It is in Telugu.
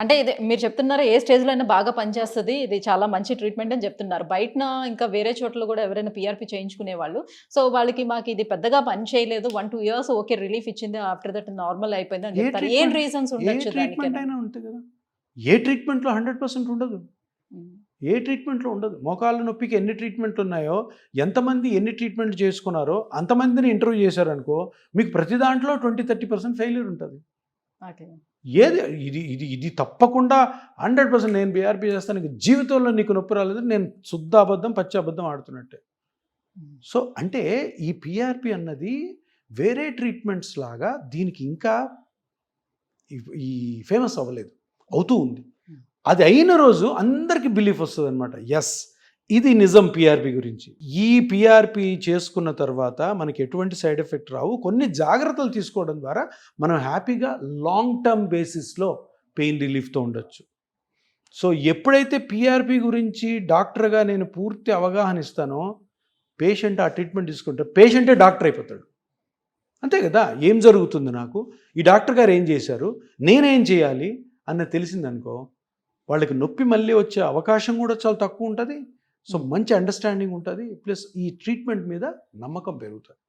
అంటే ఇది మీరు చెప్తున్నారు ఏ స్టేజ్‌లో అయినా బాగా పనిచేస్తది. ఇది చాలా మంచి ట్రీట్మెంట్ అని చెప్తున్నారు. బయటన ఇంకా వేరే చోట్ల గూడా ఎవరైనా పీఆర్‌పీ చేయించుకునేవాళ్ళు. సో, వాళ్ళకి మాకు ఇది పెద్దగా పని చేయలేదు. 1, 2 ఇయర్స్ ఓకే రిలీఫ్ ఇచ్చింది. ఆఫ్టర్ దట్ నార్మల్ అయిపోయింది అని చెప్తారు. ఏం రీజన్స్ ఏ ఉండొచ్చు ట్రీట్మెంట్ దానికని? అయినా ఉంటది కదా! ఏ ట్రీట్మెంట్‌లో 100% ఉండదు. హ్మ్. ఏ ట్రీట్మెంట్‌లో ఉండదు. మోకాళ్ళ నొప్పికి ఎన్ని ట్రీట్మెంట్‌లు ఉన్నాయో, ఎంతమంది ఎన్ని ట్రీట్మెంట్‌లు చేసుకున్నారో, అంతమందిని ఇంటర్వ్యూ చేశారనుకో, మీకు ప్రతి దాంట్లో 20, 30% ఫెయిల్యూర్ ఉంటది. ఏది ఇది ఇది ఇది తప్పకుండా 100% నేను బీఆర్‌పీ చేస్తాను. నీకు జీవితంలో నీకు నొప్పి రాలేదు. నేను శుద్ధ అబద్ధం, పచ్చి అబద్ధం ఆడుతున్నట్టే. హ్మ్. సో, అంటే ఈ పీఆర్‌పీ అన్నది వేరే ట్రీట్మెంట్స్ లాగా దీనికి ఇంకా ఈ ఫేమస్ అవ్వలేదు. అవుతూ ఉంది. హ్మ్. అది అయిన రోజు అందరికి బిలీఫ్ వస్తదనమాట. యెస్! ఇది నిజం పీఆర్‌పీ గురించి. ఈ పీఆర్పి చేసుకున్న తర్వాత మనకి ఎటువంటి సైడ్ ఎఫెక్ట్ రావు. కొన్ని జాగ్రత్తలు తీసుకోవడం ద్వారా మనం హ్యాపీగా లాంగ్ టర్మ్ బేసిస్‌లో పెయిన్ రిలీఫ్‌తో ఉండొచ్చు. సో, ఎప్పుడైతే పీఆర్పి గురించి డాక్టర్‌గా నేను పూర్తి అవగాహన ఇస్తానో, పేషెంట్ ఆ ట్రీట్మెంట్ తీసుకుంటే పేషెంటే డాక్టర్ అయిపోతాడు. అంతే కదా! ఏం జరుగుతుంది నాకు? ఈ డాక్టర్ గారు ఏం చేశారు? నేనేం చేయాలి? అన్నది తెలిసిందనుకో, వాళ్ళకి నొప్పి మళ్ళీ వచ్చే అవకాశం కూడా చాలా తక్కువ ఉంటుంది సో, మంచి అండర్‌స్టాండింగ్ ఉంటుంది. ప్లస్ ఈ ట్రీట్మెంట్ మీద నమ్మకం పెరుగుతుంది.